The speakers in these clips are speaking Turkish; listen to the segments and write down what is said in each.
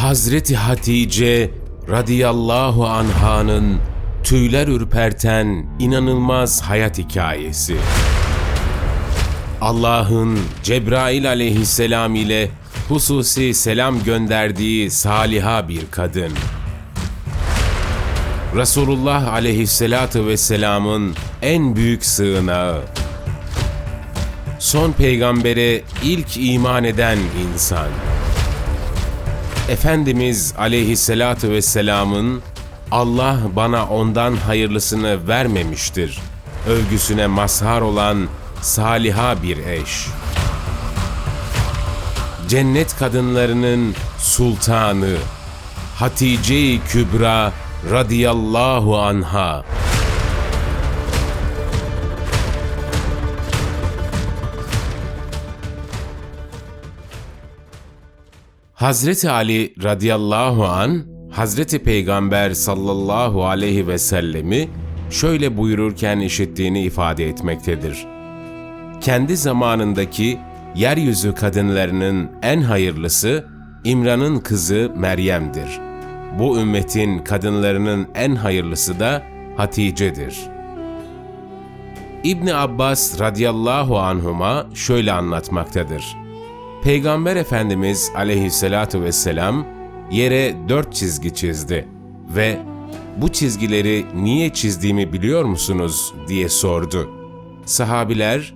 Hazreti Hatice radıyallahu anhanın tüyler ürperten inanılmaz hayat hikayesi. Allah'ın Cebrail aleyhisselam ile hususi selam gönderdiği saliha bir kadın. Resulullah aleyhisselatu vesselamın en büyük sığınağı. Son peygambere ilk iman eden insan. Efendimiz aleyhisselatu vesselamın Allah bana ondan hayırlısını vermemiştir. Övgüsüne mazhar olan saliha bir eş. Cennet kadınlarının sultanı Hatice-i Kübra radıyallahu anha. Hazreti Ali radıyallahu an Hazreti Peygamber sallallahu aleyhi ve sellemi şöyle buyururken işittiğini ifade etmektedir. Kendi zamanındaki yeryüzü kadınlarının en hayırlısı İmran'ın kızı Meryem'dir. Bu ümmetin kadınlarının en hayırlısı da Hatice'dir. İbni Abbas radıyallahu anhuma şöyle anlatmaktadır. Peygamber Efendimiz aleyhissalatu vesselam yere dört çizgi çizdi ve bu çizgileri niye çizdiğimi biliyor musunuz diye sordu. Sahabiler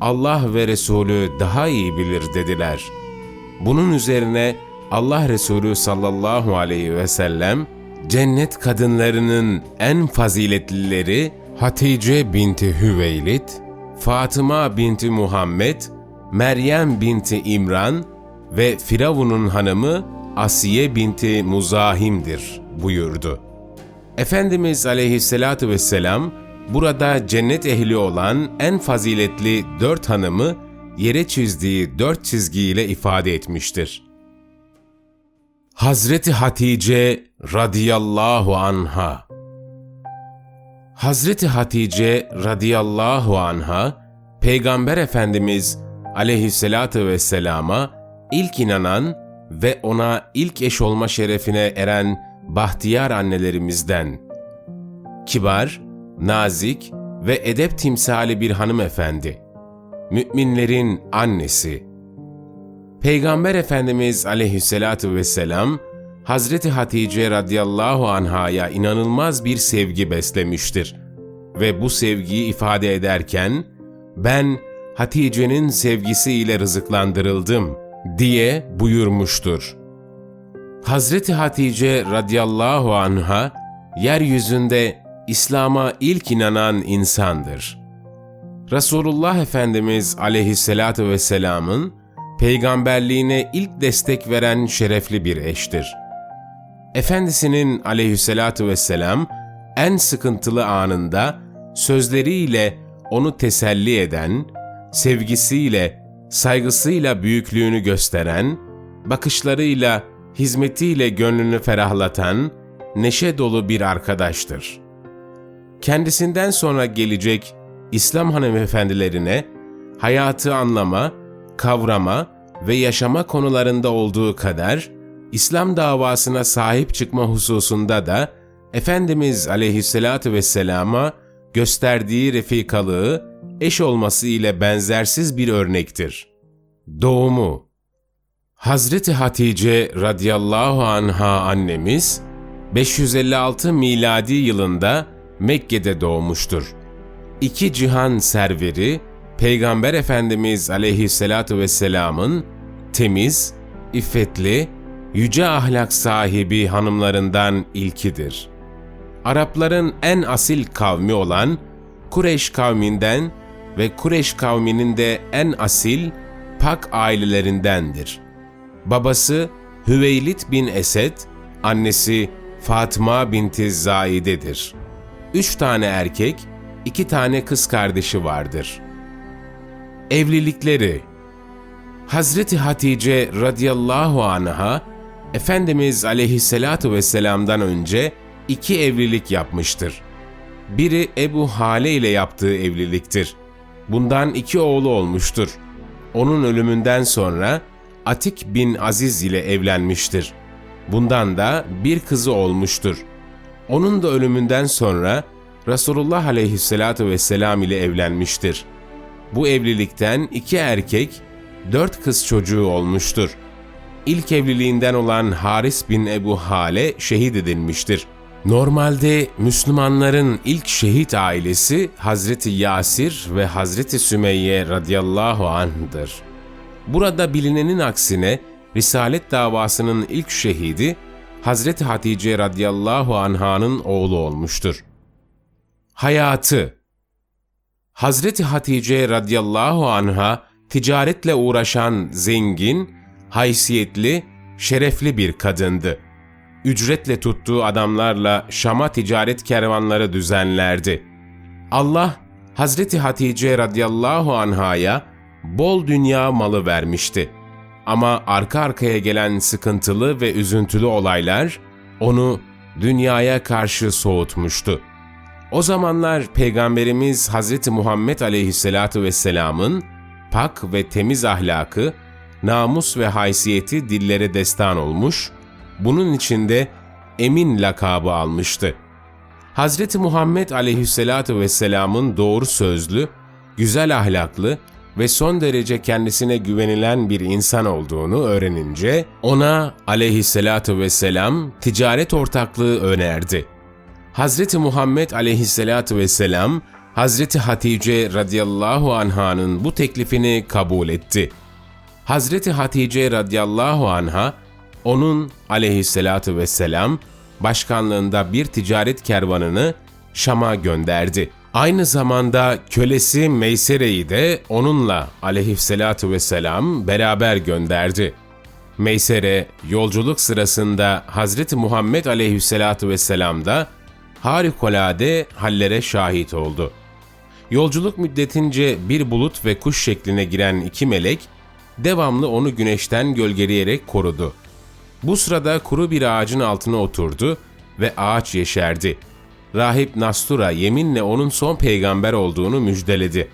Allah ve Resulü daha iyi bilir dediler. Bunun üzerine Allah Resulü sallallahu aleyhi ve sellem cennet kadınlarının en faziletlileri Hatice binti Hüveylid, Fatıma binti Muhammed, Meryem binti İmran ve Firavun'un hanımı Asiye binti Muzahim'dir buyurdu. Efendimiz aleyhissalatu vesselam burada cennet ehli olan en faziletli dört hanımı yere çizdiği dört çizgiyle ifade etmiştir. Hazreti Hatice radıyallahu anha Hazreti Hatice radıyallahu anha Peygamber Efendimiz aleyhissalatu vesselama ilk inanan ve ona ilk eş olma şerefine eren bahtiyar annelerimizden. Kibar, nazik ve edep timsali bir hanımefendi. Müminlerin annesi. Peygamber Efendimiz aleyhissalatu vesselam, Hazreti Hatice radıyallahu anhaya inanılmaz bir sevgi beslemiştir. Ve bu sevgiyi ifade ederken, ben Hatice'nin sevgisiyle rızıklandırıldım diye buyurmuştur. Hazreti Hatice radıyallahu anha, yeryüzünde İslam'a ilk inanan insandır. Resulullah Efendimiz aleyhissalatu vesselamın peygamberliğine ilk destek veren şerefli bir eştir. Efendisinin aleyhissalatu vesselam en sıkıntılı anında sözleriyle onu teselli eden, sevgisiyle, saygısıyla büyüklüğünü gösteren, bakışlarıyla, hizmetiyle gönlünü ferahlatan, neşe dolu bir arkadaştır. Kendisinden sonra gelecek İslam hanımefendilerine hayatı anlama, kavrama ve yaşama konularında olduğu kadar İslam davasına sahip çıkma hususunda da Efendimiz aleyhissalatu vesselama gösterdiği refikalığı eş olması ile benzersiz bir örnektir. Doğumu Hazreti Hatice radıyallahu anha annemiz 556 miladi yılında Mekke'de doğmuştur. İki cihan serveri Peygamber Efendimiz aleyhissalatu vesselamın temiz, iffetli, yüce ahlak sahibi hanımlarından ilkidir. Arapların en asil kavmi olan Kureş kavminden ve Kureş kavminin de en asil, pak ailelerindendir. Babası Hüveylid bin Esed, annesi Fatıma binti Zaide'dir. Üç tane erkek, iki tane kız kardeşi vardır. Evlilikleri Hazreti Hatice radıyallahu anha, Efendimiz aleyhissalatu vesselam'dan önce iki evlilik yapmıştır. Biri Ebu Hale ile yaptığı evliliktir. Bundan iki oğlu olmuştur. Onun ölümünden sonra Atik bin Aziz ile evlenmiştir. Bundan da bir kızı olmuştur. Onun da ölümünden sonra Resulullah aleyhissalatu vesselam ile evlenmiştir. Bu evlilikten iki erkek, dört kız çocuğu olmuştur. İlk evliliğinden olan Haris bin Ebu Hale şehit edilmiştir. Normalde Müslümanların ilk şehit ailesi Hazreti Yasir ve Hazreti Sümeyye radıyallahu anh'dır. Burada bilinenin aksine Risalet davasının ilk şehidi Hazreti Hatice radıyallahu anh'ın oğlu olmuştur. Hayatı Hazreti Hatice radıyallahu anha ticaretle uğraşan zengin, haysiyetli, şerefli bir kadındı. Ücretle tuttuğu adamlarla Şam'a ticaret kervanları düzenlerdi. Allah Hazreti Hatice radıyallahu anhaya bol dünya malı vermişti. Ama arka arkaya gelen sıkıntılı ve üzüntülü olaylar onu dünyaya karşı soğutmuştu. O zamanlar Peygamberimiz Hz. Muhammed Aleyhisselatü Vesselam'ın pak ve temiz ahlakı, namus ve haysiyeti dillere destan olmuş, bunun içinde Emin lakabı almıştı. Hz. Muhammed Aleyhisselatü Vesselam'ın doğru sözlü, güzel ahlaklı ve son derece kendisine güvenilen bir insan olduğunu öğrenince ona aleyhissalatu vesselam ticaret ortaklığı önerdi. Hazreti Muhammed aleyhissalatu vesselam Hazreti Hatice radıyallahu anh'ın bu teklifini kabul etti. Hazreti Hatice radıyallahu anha onun aleyhissalatu vesselam başkanlığında bir ticaret kervanını Şam'a gönderdi. Aynı zamanda kölesi Meysere'yi de onunla aleyhissalatu vesselam beraber gönderdi. Meysere yolculuk sırasında Hazreti Muhammed aleyhissalatu vesselam da harikulade hallere şahit oldu. Yolculuk müddetince bir bulut ve kuş şekline giren iki melek devamlı onu güneşten gölgeleyerek korudu. Bu sırada kuru bir ağacın altına oturdu ve ağaç yeşerdi. Rahip Nastura yeminle onun son peygamber olduğunu müjdeledi.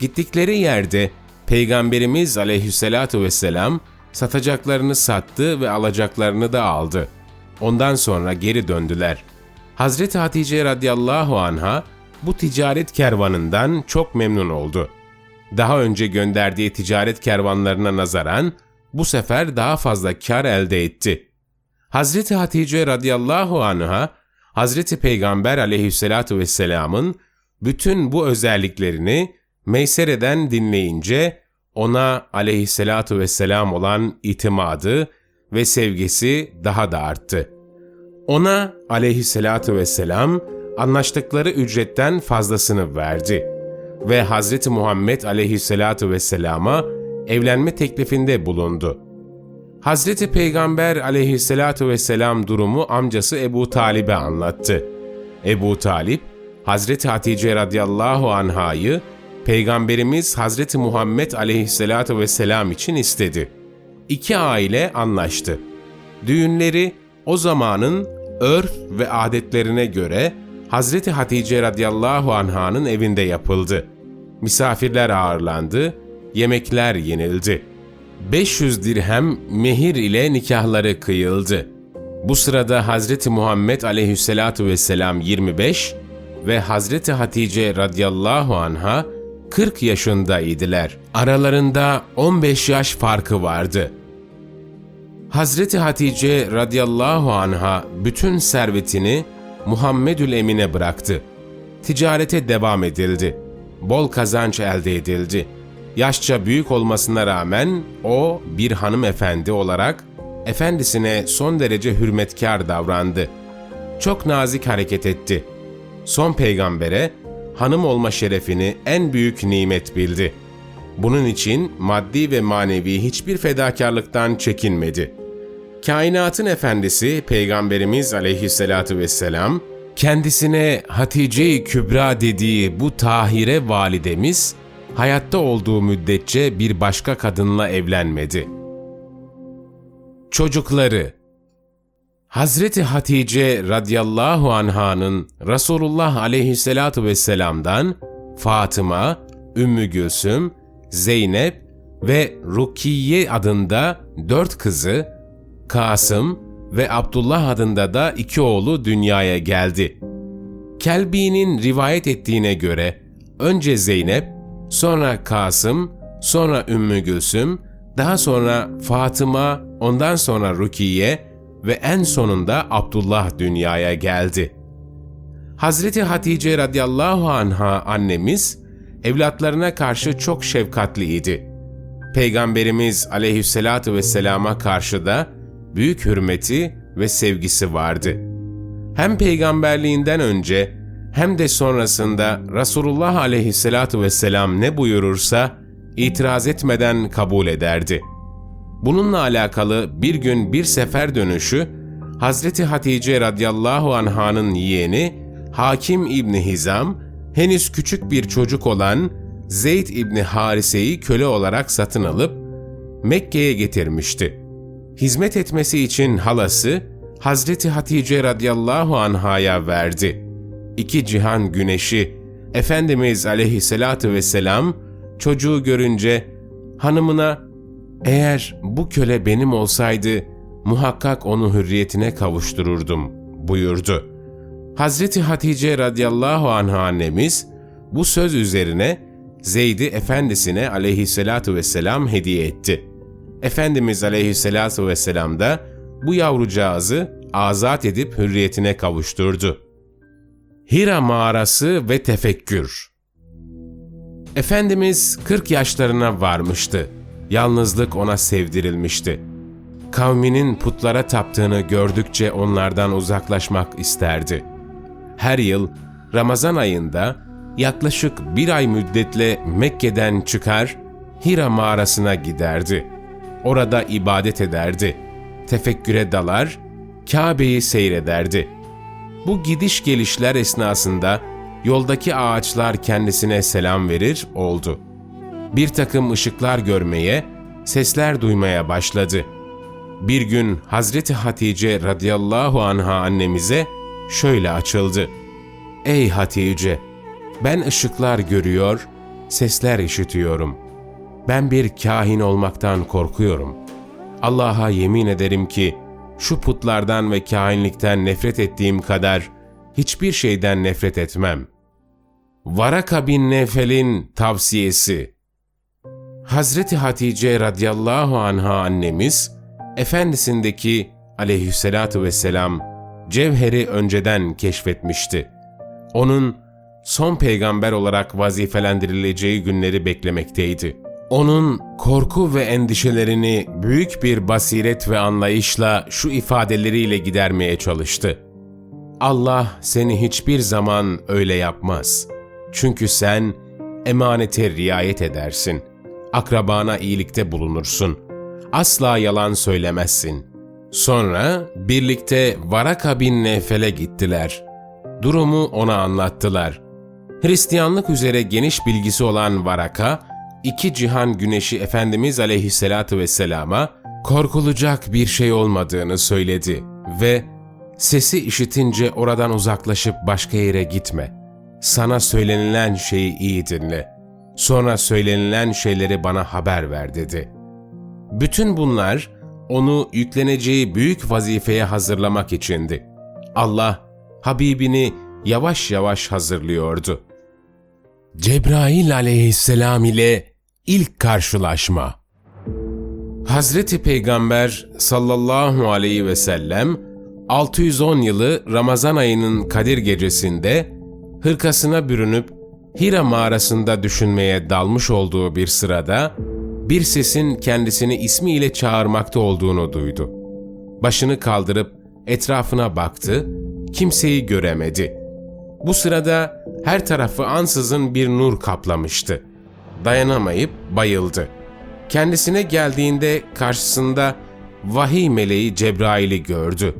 Gittikleri yerde Peygamberimiz aleyhissalatu vesselam satacaklarını sattı ve alacaklarını da aldı. Ondan sonra geri döndüler. Hazreti Hatice radıyallahu anha bu ticaret kervanından çok memnun oldu. Daha önce gönderdiği ticaret kervanlarına nazaran bu sefer daha fazla kar elde etti. Hazreti Hatice radıyallahu anha, Hazreti Peygamber aleyhissalatu vesselamın bütün bu özelliklerini Meysere'den dinleyince ona aleyhissalatu vesselam olan itimadı ve sevgisi daha da arttı. Ona aleyhissalatu vesselam anlaştıkları ücretten fazlasını verdi ve Hazreti Muhammed aleyhissalatu vesselama evlenme teklifinde bulundu. Hazreti Peygamber aleyhissalatu vesselam durumu amcası Ebu Talib'e anlattı. Ebu Talip, Hazreti Hatice radıyallahu anhayı Peygamberimiz Hazreti Muhammed aleyhissalatu vesselam için istedi. İki aile anlaştı. Düğünleri o zamanın örf ve adetlerine göre Hazreti Hatice radıyallahu anh'ın evinde yapıldı. Misafirler ağırlandı, yemekler yenildi. 500 dirhem mehir ile nikahları kıyıldı. Bu sırada Hazreti Muhammed aleyhissalatu vesselam 25 ve Hazreti Hatice radıyallahu anha 40 yaşındaydılar. Aralarında 15 yaş farkı vardı. Hazreti Hatice radıyallahu anha bütün servetini Muhammedül Emin'e bıraktı. Ticarete devam edildi. Bol kazanç elde edildi. Yaşça büyük olmasına rağmen o bir hanımefendi olarak efendisine son derece hürmetkar davrandı. Çok nazik hareket etti. Son peygambere hanım olma şerefini en büyük nimet bildi. Bunun için maddi ve manevi hiçbir fedakarlıktan çekinmedi. Kainatın efendisi Peygamberimiz aleyhissalatu vesselam, kendisine Hatice-i Kübra dediği bu tahire validemiz, hayatta olduğu müddetçe bir başka kadınla evlenmedi. Çocukları Hazreti Hatice radıyallahu anhanın Resulullah aleyhissalatu vesselam'dan Fatıma, Ümmü Gülsüm, Zeynep ve Rukiye adında dört kızı, Kasım, ve Abdullah adında da iki oğlu dünyaya geldi. Kelbi'nin rivayet ettiğine göre önce Zeynep, sonra Kasım, sonra Ümmü Gülsüm, daha sonra Fatıma, ondan sonra Rukiye ve en sonunda Abdullah dünyaya geldi. Hazreti Hatice radıyallahu anha annemiz evlatlarına karşı çok şefkatliydi. Peygamberimiz aleyhissalatu vesselama karşı da büyük hürmeti ve sevgisi vardı. Hem peygamberliğinden önce hem de sonrasında Resulullah aleyhissalatu vesselam ne buyurursa itiraz etmeden kabul ederdi. Bununla alakalı bir gün bir sefer dönüşü Hazreti Hatice radıyallahu anh'ın yeğeni Hakim İbni Hizam henüz küçük bir çocuk olan Zeyd İbni Harise'yi köle olarak satın alıp Mekke'ye getirmişti. Hizmet etmesi için halası Hazreti Hatice radıyallahu anhaya verdi. İki cihan güneşi Efendimiz aleyhissalatu vesselam çocuğu görünce hanımına eğer bu köle benim olsaydı muhakkak onu hürriyetine kavuştururdum buyurdu. Hazreti Hatice radıyallahu anha annemiz bu söz üzerine Zeyd'i efendisine aleyhissalatu vesselam hediye etti. Efendimiz aleyhissalatu vesselam da bu yavrucağızı azat edip hürriyetine kavuşturdu. Hira mağarası ve tefekkür Efendimiz 40 yaşlarına varmıştı. Yalnızlık ona sevdirilmişti. Kavminin putlara taptığını gördükçe onlardan uzaklaşmak isterdi. Her yıl Ramazan ayında yaklaşık bir ay müddetle Mekke'den çıkar, Hira mağarasına giderdi. Orada ibadet ederdi. Tefekküre dalar, Kabe'yi seyrederdi. Bu gidiş gelişler esnasında yoldaki ağaçlar kendisine selam verir oldu. Bir takım ışıklar görmeye, sesler duymaya başladı. Bir gün Hazreti Hatice radıyallahu anha annemize şöyle açıldı. Ey Hatice! Ben ışıklar görüyor, sesler işitiyorum. Ben bir kahin olmaktan korkuyorum. Allah'a yemin ederim ki şu putlardan ve kahinlikten nefret ettiğim kadar hiçbir şeyden nefret etmem. Varaka bin Nefel'in tavsiyesi Hazreti Hatice radıyallahu anha annemiz, efendisindeki aleyhissalatu vesselam cevheri önceden keşfetmişti. Onun son peygamber olarak vazifelendirileceği günleri beklemekteydi. Onun korku ve endişelerini büyük bir basiret ve anlayışla şu ifadeleriyle gidermeye çalıştı. Allah seni hiçbir zaman öyle yapmaz. Çünkü sen emanete riayet edersin. Akrabana iyilikte bulunursun. Asla yalan söylemezsin. Sonra birlikte Varaka bin Nefel'e gittiler. Durumu ona anlattılar. Hristiyanlık üzere geniş bilgisi olan Varaka, iki cihan güneşi Efendimiz aleyhissalatu vesselama korkulacak bir şey olmadığını söyledi ve sesi işitince oradan uzaklaşıp başka yere gitme. Sana söylenilen şeyi iyi dinle. Sonra söylenilen şeyleri bana haber ver dedi. Bütün bunlar onu yükleneceği büyük vazifeye hazırlamak içindi. Allah Habibini yavaş yavaş hazırlıyordu. Cebrail aleyhisselam ile ilk karşılaşma Hazreti Peygamber sallallahu aleyhi ve sellem 610 yılı Ramazan ayının Kadir gecesinde hırkasına bürünüp Hira mağarasında düşünmeye dalmış olduğu bir sırada bir sesin kendisini ismiyle çağırmakta olduğunu duydu. Başını kaldırıp etrafına baktı, kimseyi göremedi. Bu sırada her tarafı ansızın bir nur kaplamıştı. Dayanamayıp bayıldı. Kendisine geldiğinde karşısında vahiy meleği Cebrail'i gördü.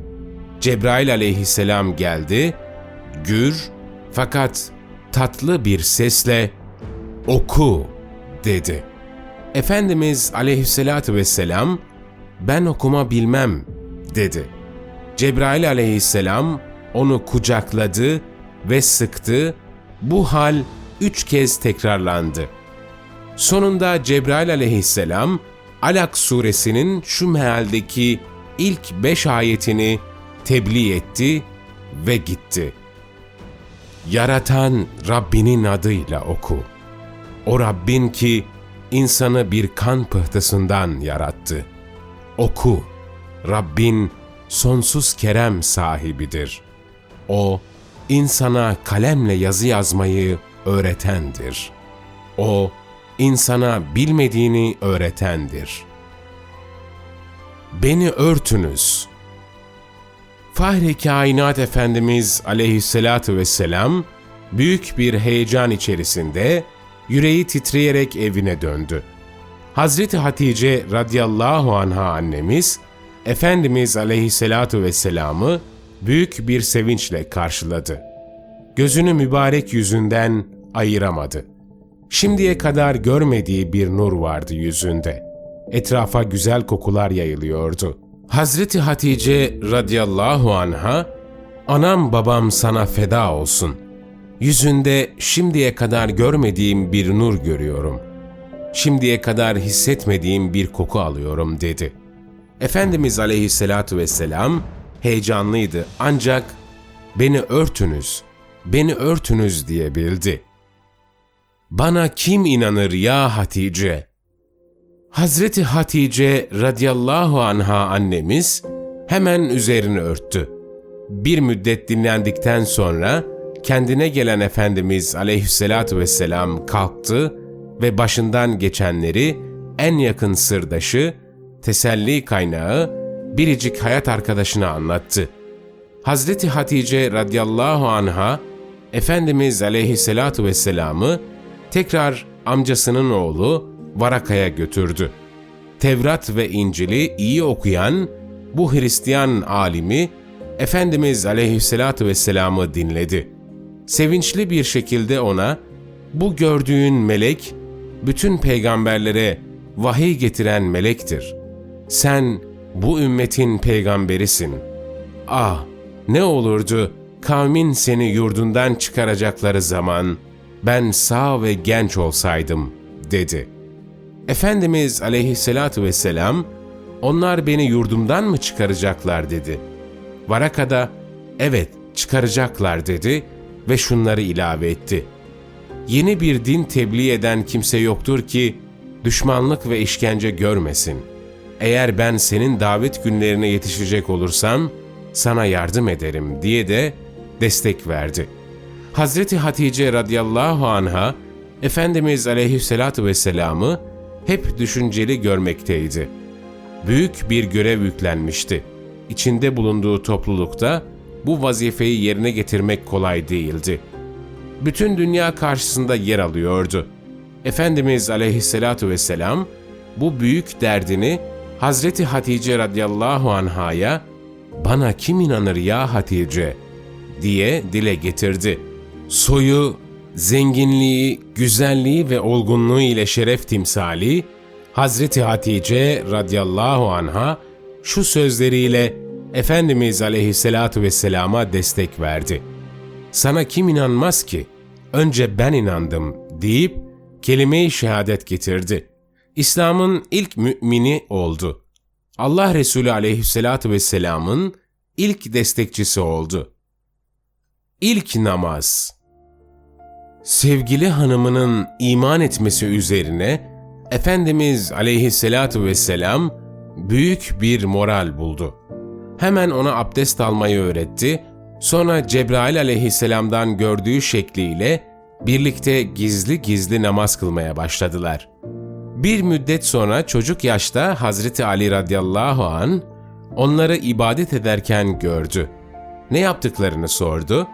Cebrail aleyhisselam geldi, gür fakat tatlı bir sesle oku dedi. Efendimiz aleyhissalatü vesselam ben okuma bilmem dedi. Cebrail aleyhisselam onu kucakladı ve sıktı. Bu hal üç kez tekrarlandı. Sonunda Cebrail aleyhisselam Alak suresinin şu mealdeki ilk beş ayetini tebliğ etti ve gitti. Yaratan Rabbinin adıyla oku. O Rabbin ki insanı bir kan pıhtısından yarattı. Oku, Rabbin sonsuz kerem sahibidir. O, insana kalemle yazı yazmayı öğretendir. O, insana bilmediğini öğretendir. Beni örtünüz. Fahri Kainat Efendimiz aleyhissalatu vesselam, büyük bir heyecan içerisinde, yüreği titreyerek evine döndü. Hazreti Hatice radıyallahu anha annemiz, Efendimiz aleyhissalatu vesselam'ı büyük bir sevinçle karşıladı. Gözünü mübarek yüzünden ayıramadı. Şimdiye kadar görmediği bir nur vardı yüzünde. Etrafa güzel kokular yayılıyordu. Hazreti Hatice radıyallahu anha, anam babam sana feda olsun. Yüzünde şimdiye kadar görmediğim bir nur görüyorum. Şimdiye kadar hissetmediğim bir koku alıyorum dedi. Efendimiz aleyhissalatu vesselam heyecanlıydı ancak beni örtünüz, beni örtünüz diyebildi. Bana kim inanır ya Hatice? Hazreti Hatice radıyallahu anha annemiz hemen üzerini örttü. Bir müddet dinlendikten sonra kendine gelen Efendimiz aleyhissalatu vesselam kalktı ve başından geçenleri en yakın sırdaşı, teselli kaynağı, biricik hayat arkadaşına anlattı. Hazreti Hatice radıyallahu anha, Efendimiz aleyhissalatu vesselam'ı tekrar amcasının oğlu Varaka'ya götürdü. Tevrat ve İncil'i iyi okuyan bu Hristiyan alimi Efendimiz aleyhissalatu vesselam'ı dinledi. Sevinçli bir şekilde ona bu gördüğün melek bütün peygamberlere vahiy getiren melektir. Sen bu ümmetin peygamberisin. Ah ne olurdu kavmin seni yurdundan çıkaracakları zaman ben sağ ve genç olsaydım dedi. Efendimiz aleyhissalatu vesselam onlar beni yurdumdan mı çıkaracaklar dedi. Varaka'da evet çıkaracaklar dedi ve şunları ilave etti. Yeni bir din tebliğ eden kimse yoktur ki düşmanlık ve işkence görmesin. Eğer ben senin davet günlerine yetişecek olursam sana yardım ederim diye de destek verdi. Hazreti Hatice radıyallahu anha Efendimiz aleyhissalatu vesselam'ı hep düşünceli görmekteydi. Büyük bir görev yüklenmişti. İçinde bulunduğu toplulukta bu vazifeyi yerine getirmek kolay değildi. Bütün dünya karşısında yer alıyordu. Efendimiz aleyhissalatu vesselam bu büyük derdini Hazreti Hatice radıyallahu anhaya ''Bana kim inanır ya Hatice?'' diye dile getirdi. Soyu, zenginliği, güzelliği ve olgunluğu ile şeref timsali Hazreti Hatice radıyallahu anha şu sözleriyle Efendimiz aleyhissalatu vesselama destek verdi. Sana kim inanmaz ki? Önce ben inandım deyip kelime-i şehadet getirdi. İslam'ın ilk mümini oldu. Allah Resulü aleyhissalatu vesselamın ilk destekçisi oldu. İlk namaz Sevgili hanımının iman etmesi üzerine Efendimiz aleyhissalatu vesselam büyük bir moral buldu. Hemen ona abdest almayı öğretti, sonra Cebrail aleyhisselamdan gördüğü şekliyle birlikte gizli gizli namaz kılmaya başladılar. Bir müddet sonra çocuk yaşta Hazreti Ali radıyallahu an onları ibadet ederken gördü. Ne yaptıklarını sordu.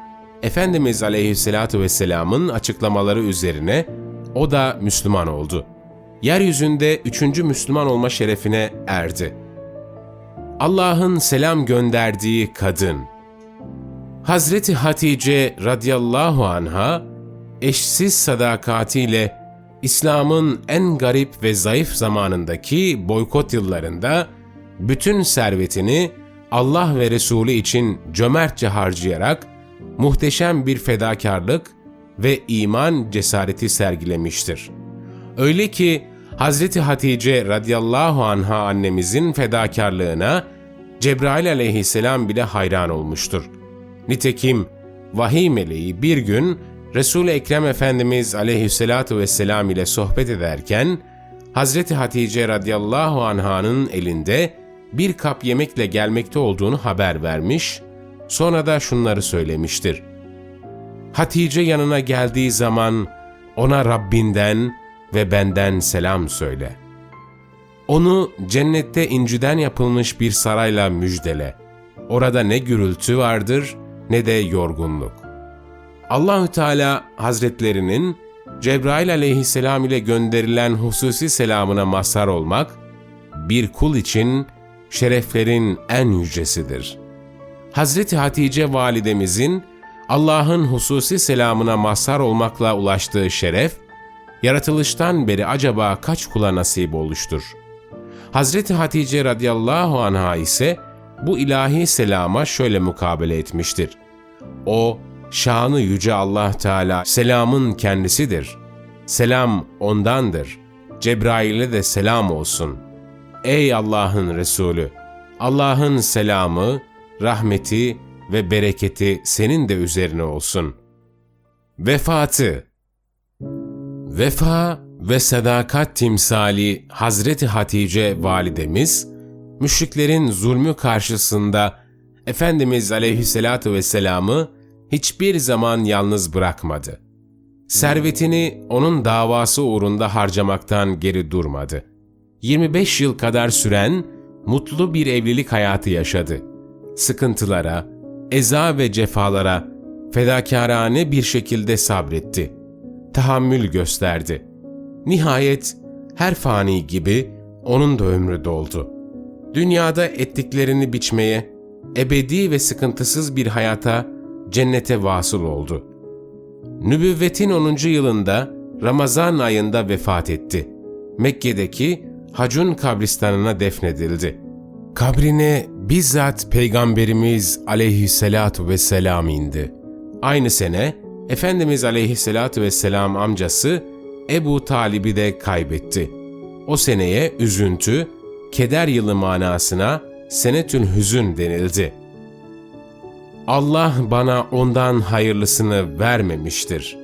Efendimiz aleyhissalatu vesselamın açıklamaları üzerine o da Müslüman oldu. Yeryüzünde üçüncü Müslüman olma şerefine erdi. Allah'ın selam gönderdiği kadın Hazreti Hatice radıyallahu anha eşsiz sadakatiyle İslam'ın en garip ve zayıf zamanındaki boykot yıllarında bütün servetini Allah ve Resulü için cömertçe harcayarak muhteşem bir fedakarlık ve iman cesareti sergilemiştir. Öyle ki Hazreti Hatice radıyallahu anha annemizin fedakarlığına Cebrail aleyhisselam bile hayran olmuştur. Nitekim vahiy meleği bir gün Resul-i Ekrem Efendimiz aleyhissalatu vesselam ile sohbet ederken Hazreti Hatice radıyallahu anhanın elinde bir kap yemekle gelmekte olduğunu haber vermiş, sonra da şunları söylemiştir. Hatice yanına geldiği zaman ona Rabbinden ve benden selam söyle. Onu cennette inciden yapılmış bir sarayla müjdele. Orada ne gürültü vardır ne de yorgunluk. Allahü Teala Hazretlerinin Cebrail aleyhisselam ile gönderilen hususi selamına mazhar olmak, bir kul için şereflerin en yücesidir. Hazreti Hatice validemizin Allah'ın hususi selamına mazhar olmakla ulaştığı şeref, yaratılıştan beri acaba kaç kula nasip olmuştur? Hazreti Hatice radıyallahu anha ise bu ilahi selama şöyle mukabele etmiştir. O, şanı yüce Allah Teala selamın kendisidir. Selam ondandır. Cebrail'e de selam olsun. Ey Allah'ın Resulü! Allah'ın selamı, rahmeti ve bereketi senin de üzerine olsun. Vefatı Vefa ve sadakat timsali Hazreti Hatice validemiz, müşriklerin zulmü karşısında Efendimiz aleyhissalatu vesselam'ı hiçbir zaman yalnız bırakmadı. Servetini onun davası uğrunda harcamaktan geri durmadı. 25 yıl kadar süren mutlu bir evlilik hayatı yaşadı. Sıkıntılara, eza ve cefalara fedakarane bir şekilde sabretti. Tahammül gösterdi. Nihayet her fani gibi onun da ömrü doldu. Dünyada ettiklerini biçmeye, ebedi ve sıkıntısız bir hayata, cennete vasıl oldu. Nübüvvetin 10. yılında Ramazan ayında vefat etti. Mekke'deki Hacun kabristanına defnedildi. Kabrine bizzat Peygamberimiz aleyhissalatu vesselam indi. Aynı sene Efendimiz aleyhissalatu vesselam amcası Ebu Talib'i de kaybetti. O seneye üzüntü, keder yılı manasına senetül hüzün denildi. Allah bana ondan hayırlısını vermemiştir.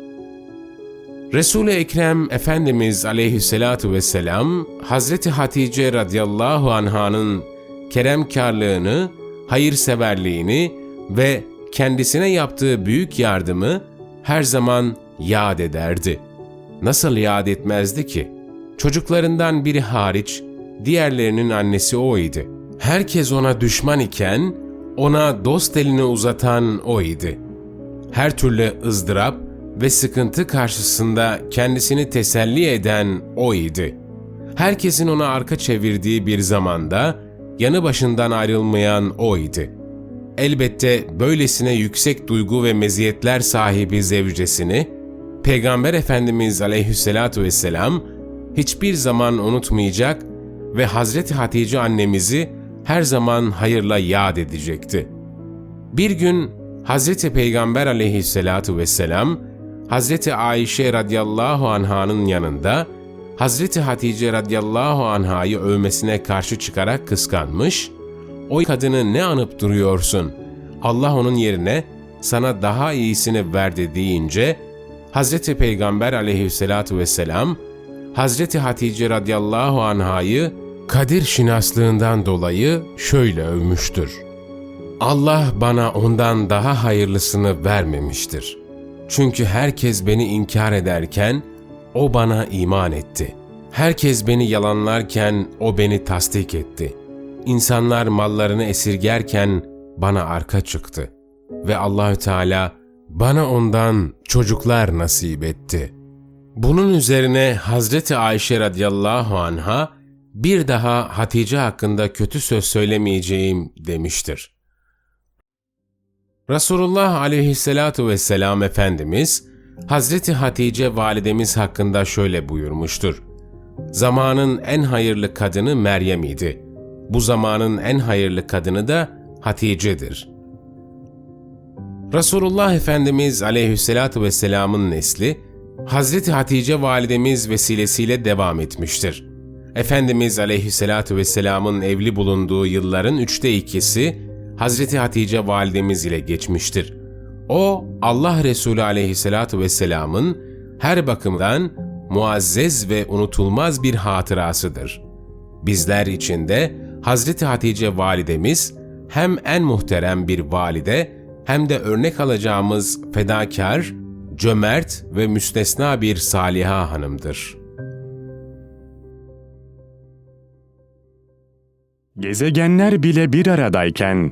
Resul-i Ekrem Efendimiz aleyhissalatu vesselam, Hazreti Hatice radıyallahu anhanın keremkarlığını, hayırseverliğini ve kendisine yaptığı büyük yardımı her zaman yad ederdi. Nasıl yad etmezdi ki? Çocuklarından biri hariç diğerlerinin annesi o idi. Herkes ona düşman iken ona dost elini uzatan o idi. Her türlü ızdırap ve sıkıntı karşısında kendisini teselli eden o idi. Herkesin ona arka çevirdiği bir zamanda yanı başından ayrılmayan o idi. Elbette böylesine yüksek duygu ve meziyetler sahibi zevcesini Peygamber Efendimiz aleyhissalatu vesselam hiçbir zaman unutmayacak ve Hazreti Hatice annemizi her zaman hayırla yad edecekti. Bir gün Hazreti Peygamber aleyhissalatu vesselam, Hazreti Ayşe radıyallahu anhanın yanında Hazreti Hatice radıyallahu anhayı övmesine karşı çıkarak kıskanmış, o kadını ne anıp duruyorsun? Allah onun yerine sana daha iyisini verdi deyince, Hazreti Peygamber aleyhissalatu vesselam, Hazreti Hatice radıyallahu anhayı Kadir şinaslığından dolayı şöyle övmüştür. Allah bana ondan daha hayırlısını vermemiştir. Çünkü herkes beni inkar ederken o bana iman etti. Herkes beni yalanlarken o beni tasdik etti. İnsanlar mallarını esirgerken bana arka çıktı ve Allahü Teala bana ondan çocuklar nasip etti. Bunun üzerine Hazreti Ayşe radıyallahu anha bir daha Hatice hakkında kötü söz söylemeyeceğim demiştir. Resulullah aleyhissalatu vesselam Efendimiz, Hazreti Hatice validemiz hakkında şöyle buyurmuştur. Zamanın en hayırlı kadını Meryem idi. Bu zamanın en hayırlı kadını da Hatice'dir. Resulullah Efendimiz aleyhissalatu vesselamın nesli, Hazreti Hatice validemiz vesilesiyle devam etmiştir. Efendimiz Aleyhisselatü Vesselam'ın evli bulunduğu yılların üçte ikisi Hazreti Hatice validemiz ile geçmiştir. O, Allah Resulü Aleyhisselatü Vesselam'ın her bakımdan muazzez ve unutulmaz bir hatırasıdır. Bizler için de Hazreti Hatice validemiz hem en muhterem bir valide hem de örnek alacağımız fedakar, cömert ve müstesna bir saliha hanımdır. Gezegenler bile bir aradayken